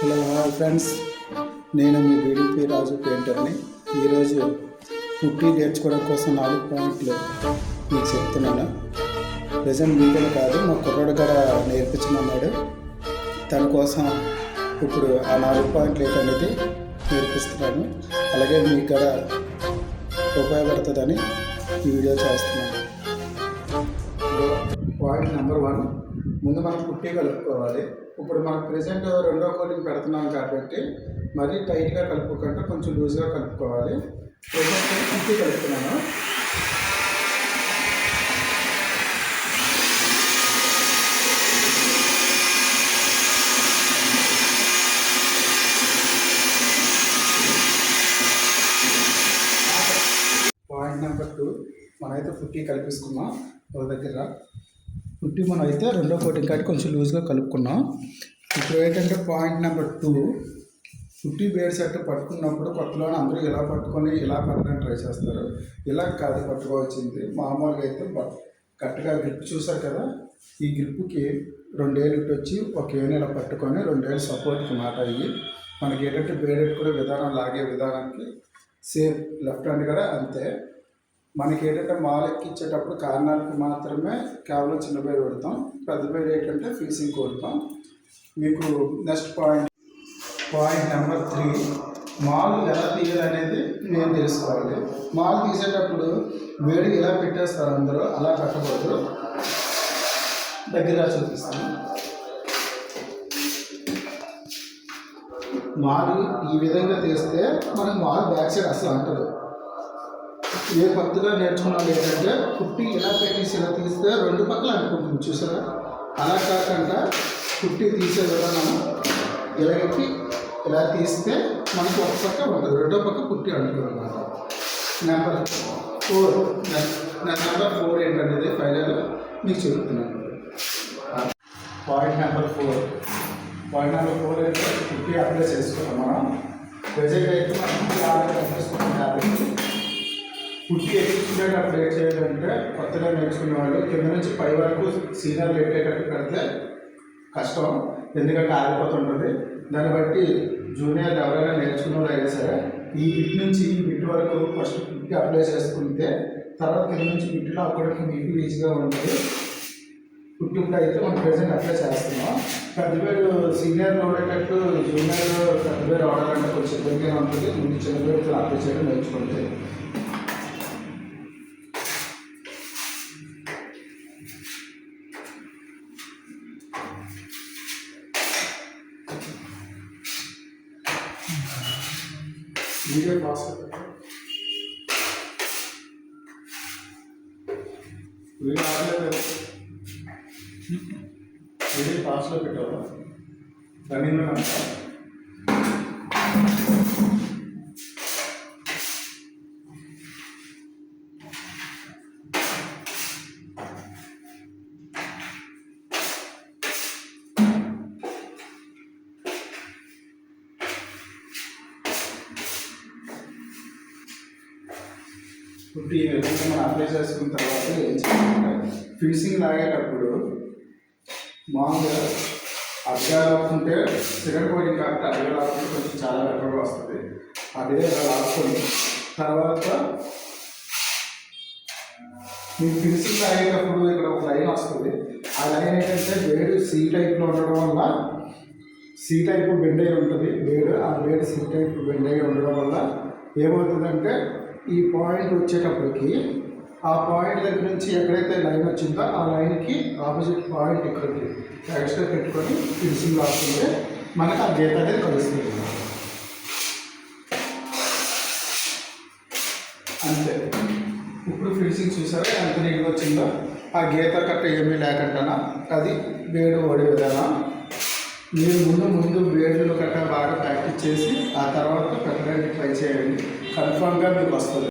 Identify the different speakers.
Speaker 1: Hello hi friends నేను మీ BDP రాజు పెయింటర్ని ఈరోజు పుట్టి నేర్చుకోవడం కోసం నాలుగు పాయింట్లు మీకు చెప్తున్నాను. ప్రజెంట్ మీకనే కాదు మా కుర్రాడు కూడా నేర్పించమన్నాడు. తన కోసం ఇప్పుడు ఆ నాలుగు పాయింట్లు ఏంటనేది నేర్పిస్తున్నాను. అలాగే మీకు కూడా ఉపయోగపడుతుందని ఈ వీడియో చేస్తున్నాను. పాయింట్ నెంబర్ వన్ ముందు మనం పుట్టి కలుపుకోవాలి. ఇప్పుడు మనకు ప్రెసెంట్ రెండో కోటింగ్ పెడుతున్నాం కాబట్టి మరీ టైట్గా కలుపుకోకుండా కొంచెం లూజ్గా కలుపుకోవాలి. ప్రెసెంట్ పుట్టి కలుపుతున్నాను. పాయింట్ నెంబర్ టూ మనమైతే ఫుట్టి కలిపేసుకున్నాం. ఒక దగ్గర. పుట్టి మనం అయితే రెండో కోటింగ్ కాటి కొంచెం లూజ్గా కలుపుకున్నాం. ఇప్పుడు ఏంటంటే పాయింట్ నెంబర్ టూ పుట్టి బేర్ సెట్ పట్టుకున్నప్పుడు కొత్తలోనే అందరూ ఇలా పట్టుకొని ఇలా పట్టడానికి ట్రై చేస్తారు. ఇలా కాదు పట్టుకోవాల్సింది. మామూలుగా అయితే కరెక్ట్గా గ్రిప్ చూసారు కదా? ఈ గ్రిప్కి రెండేళ్ళు ఇటు వచ్చి ఒక ఏళ్ళు ఇలా పట్టుకొని రెండేళ్ళు సపోర్ట్కి మాట అయ్యి మనకి ఏంటంటే బేడెట్ కూడా విధానం లాగే విధానానికి సేమ్ లెఫ్ట్ హ్యాండ్ కూడా అంతే. మనకి ఏంటంటే మాల్ ఎక్కించేటప్పుడు కారణాలకు మాత్రమే కేవలం చిన్న పేరు పెడతాం. పెద్ద పేరు ఏంటంటే ఫీసింగ్ కోరుతాం. మీకు next point point number three. Mall ఎలా తీయాలనేది నేను తెలుసుకోవాలి. మాల్ తీసేటప్పుడు వేడి ఎలా పెట్టేస్తారు అందరూ? అలా పెట్టకూడదు. దగ్గర చూపిస్తాను. మాల్ ఈ విధంగా తీస్తే మనకు మాల్ బ్యాక్ సైడ్ అసలు అంటదు. ఏ కొత్తగా నేర్చుకున్నాం ఏంటంటే కుట్టి ఇలా పెట్టేసి ఇలా తీస్తే రెండు పక్కల అనుకుంటుంది చూసారా? అలా కాకుండా కుట్టి తీసే విధానం ఇలా పెట్టి ఇలా తీస్తే మనకు ఒక పక్క ఉంటుంది రెండో పక్క కుట్టి అంటుంది అనమాట నెంబర్ ఫోర్ నెంబర్ ఫోర్ ఏంటనేది ఫైనల్ మీకు చెబుతున్నాను point number four point number four అయితే కుట్టి అప్లై చేసుకున్నాం మనం. ప్రజెంట్ అయితే మనం యాభై కాబట్టి పుట్టి ఎక్కించుకునేటప్పుడు ఏం చేయాలంటే కొత్తగా నేర్చుకునే వాళ్ళు కింద నుంచి పై వరకు సీనియర్ పెట్టేటట్టు పెడితే కష్టం ఎందుకంటే ఆగిపోతుంటుంది దాన్ని బట్టి జూనియర్ ఎవరైనా నేర్చుకున్న వాళ్ళు అయినా సరే ఈ బిట్ నుంచి ఈ బిట్ వరకు ఫస్ట్ పుట్టి అప్లై చేసుకుంటే తర్వాత కింద నుంచి బిట్లో అక్కడికి మీకు ఈజీగా ఉంటుంది. పుట్టిప్పుడు అయితే మనం ప్రెసెంట్ అప్లై చేస్తున్నాం. పెద్ద పేరు సీనియర్ ఉండేటట్టు జూనియర్ పెద్ద పేరు ఆడాలంటే కొంచెం ఇబ్బందిగా ఉంటుంది. ముందు చిన్న పేరు అప్లై చేయడం నేర్చుకుంటే వీడియో పాస్ వీడియో ఆడలేదు వీడియో పాస్లో పెట్టావా రన్నింగ్లో అంట ఇప్పుడు ఈ విధంగా మనం అప్లై చేసుకున్న తర్వాత ఏం చేయాలంటే ఫినిషింగ్ లాగేటప్పుడు మామూలుగా అడ్గా లాక్కుంటే సిగరెట్ పోయింది కాబట్టి అడ్గా లాక్కుంటే కొంచెం చాలా బెటర్గా వస్తుంది. అదే అలా లాక్కొని తర్వాత మీరు ఫినిషింగ్ లాగేటప్పుడు ఇక్కడ ఒక లైన్ వస్తుంది. ఆ లైన్ ఏంటంటే వేడు సి టైప్లో ఉండడం వల్ల సి టైప్ బెండ్ అయి ఉంటుంది. వేడు ఆ వేడు సి టైప్ బెండ్ అయి ఉండడం వల్ల ఏమవుతుందంటే ఈ పాయింట్ వచ్చేటప్పటికి ఆ పాయింట్ దగ్గర నుంచి ఎక్కడైతే లైన్ వచ్చిందో ఆ లైన్కి ఆపోజిట్ పాయింట్ ఇక్కడికి ఎక్స్ట్రా పెట్టుకొని పెన్సిల్ రాస్తుంటే మనకు ఆ గీత అనేది కలుస్తుంది. అంతే. ఇప్పుడు ఫినిషింగ్ చూసారా? ఎంత నీట్గా వచ్చిందో? ఆ గీత కట్ట ఏమీ లేకుండా అది వేడు ఓడి విధానం. మీరు ముందు ముందు వేడులు కట్ట బాగా ప్రాక్టీస్ చేసి ఆ తర్వాత పెట్టడానికి ట్రై చేయండి. కన్ఫామ్గా మీకు వస్తుంది.